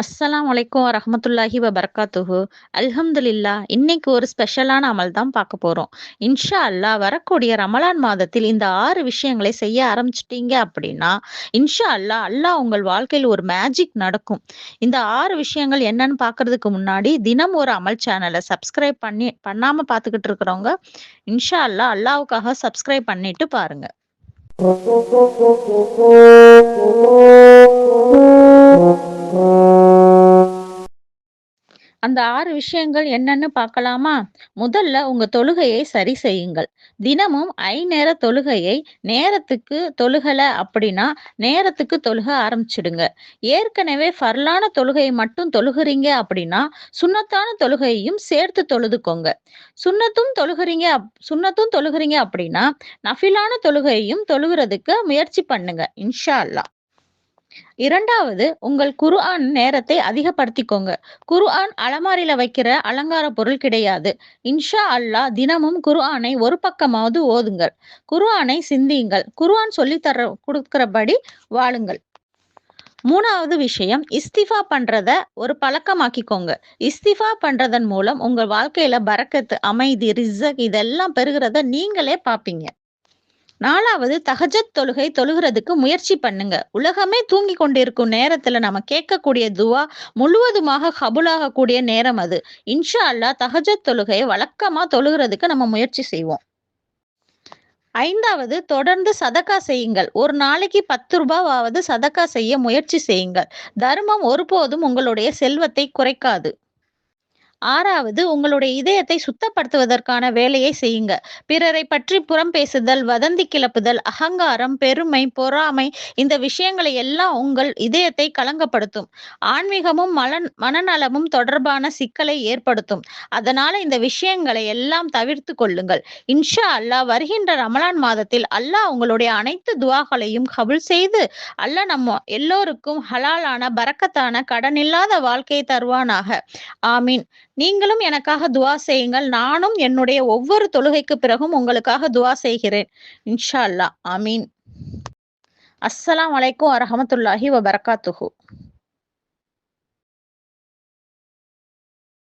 அஸ்ஸலாம் வலைக்கும் ரஹமத்துல்லாஹி வபரகாத்துஹு. அல்ஹம்துலில்லா. இன்னைக்கு ஒரு ஸ்பெஷலான அமல் தான் பார்க்க போறோம். இன்ஷா அல்லாஹ் வரக்கூடிய ரமலான் மாதத்தில் இந்த ஆறு விஷயங்களை செய்ய ஆரம்பிச்சிட்டீங்க அப்படின்னா, இன்ஷா அல்லா அல்லாஹ் உங்கள் வாழ்க்கையில் ஒரு மேஜிக் நடக்கும். இந்த ஆறு விஷயங்கள் என்னன்னு பார்க்கறதுக்கு முன்னாடி, தினம் ஒரு அமல் சேனலை சப்ஸ்கிரைப் பண்ணி பண்ணாம பார்த்துக்கிட்டு இருக்கிறவங்க, இன்ஷா அல்லாஹ் அல்லாவுக்காக சப்ஸ்கிரைப் பண்ணிட்டு பாருங்க. அந்த ஆறு விஷயங்கள் என்னன்னு பார்க்கலாமா? முதல்ல உங்க தொழுகையை சரி செய்யுங்கள். தினமும் 5 நேர தொழுகையை நேரத்துக்கு தொழுகல அப்படின்னா, நேரத்துக்கு தொழுக ஆரம்பிச்சிடுங்க ஏற்கனவே ஃபர்லான தொழுகையை மட்டும் தொழுகுறீங்க அப்படின்னா, சுண்ணத்தான தொழுகையையும் சேர்த்து தொழுதுக்கோங்க. சுண்ணத்தும் தொழுகுறீங்க சுண்ணத்தும் சுன்னத்தும் தொழுகுறீங்க அப்படின்னா, நஃபிலான தொழுகையையும் தொழுகிறதுக்கு முயற்சி பண்ணுங்க. இன்ஷா அல்லாஹ். இரண்டாவது உங்கள் குர்ஆன் நேரத்தை அதிகப்படுத்திக்கோங்க. குர்ஆன் அலமாரியில வைக்கிற அலங்கார பொருள் கிடையாது. இன்ஷா அல்லாஹ் தினமும் குர்ஆனை ஒரு பக்கமாவது ஓதுங்கள். குர்ஆனை சிந்தியுங்கள். குர்ஆன் சொல்லி தர குடுக்கிறபடி வாழுங்கள். மூணாவது விஷயம், இஸ்திஃபா பண்றத ஒரு பழக்கமாக்கிக்கோங்க. இஸ்திஃபா பண்றதன் மூலம் உங்கள் வாழ்க்கையில பறக்கத்து அமைதி, ரிசக் இதெல்லாம் பெறுகிறத நீங்களே பார்ப்பீங்க. நாலாவது தகஜத் தொழுகை தொழுகுறதுக்கு முயற்சி பண்ணுங்க. உலகமே தூங்கிக் கொண்டிருக்கும் நேரத்துல நம்ம கேட்கக்கூடிய துவா முழுவதுமாக கபூலாகக்கூடிய நேரம் அது. இன்ஷா அல்லாஹ் தகஜத் தொழுகையை வழக்கமா தொழுகிறதுக்கு நம்ம முயற்சி செய்வோம். ஐந்தாவது தொடர்ந்து சதக்கா செய்யுங்கள். ஒரு நாளைக்கு பத்து ரூபாவது சதக்கா செய்ய முயற்சி செய்யுங்கள். தர்மம் ஒருபோதும் உங்களுடைய செல்வத்தை குறைக்காது. ஆறாவது உங்களுடைய இதயத்தை சுத்தப்படுத்துவதற்கான வேலையை செய்யுங்க. பிறரை பற்றி புறம் பேசுதல், வதந்தி கிளப்புதல், அகங்காரம், பெருமை, பொறாமை இந்த விஷயங்களை எல்லாம் உங்கள் இதயத்தை களங்கப்படுத்தும். ஆன்மீகமும், மலன் மனநலமும் தொடர்பான சிக்கலை ஏற்படுத்தும். அதனால இந்த விஷயங்களை எல்லாம் தவிர்த்துக் கொள்ளுங்கள். இன்ஷா அல்லாஹ் வருகின்ற ரமலான் மாதத்தில் அல்லாஹ் உங்களுடைய அனைத்து துவாக்களையும் கபுல் செய்து, அல்லாஹ் நம்ம எல்லோருக்கும் ஹலாலான, பரக்கத்தான, கடனில்லாத வாழ்க்கையை தருவானாக. ஆமீன். நீங்களும் எனக்காக துவா செய்யுங்கள். நானும் என்னுடைய ஒவ்வொரு தொழுகைக்கு பிறகும் உங்களுக்காக துவா செய்கிறேன். இன்ஷா அல்லாஹ். அமீன் அஸ்ஸலாம் வலைக்கும் வரஹ்மத்துல்லாஹி வபரகாத்துஹு.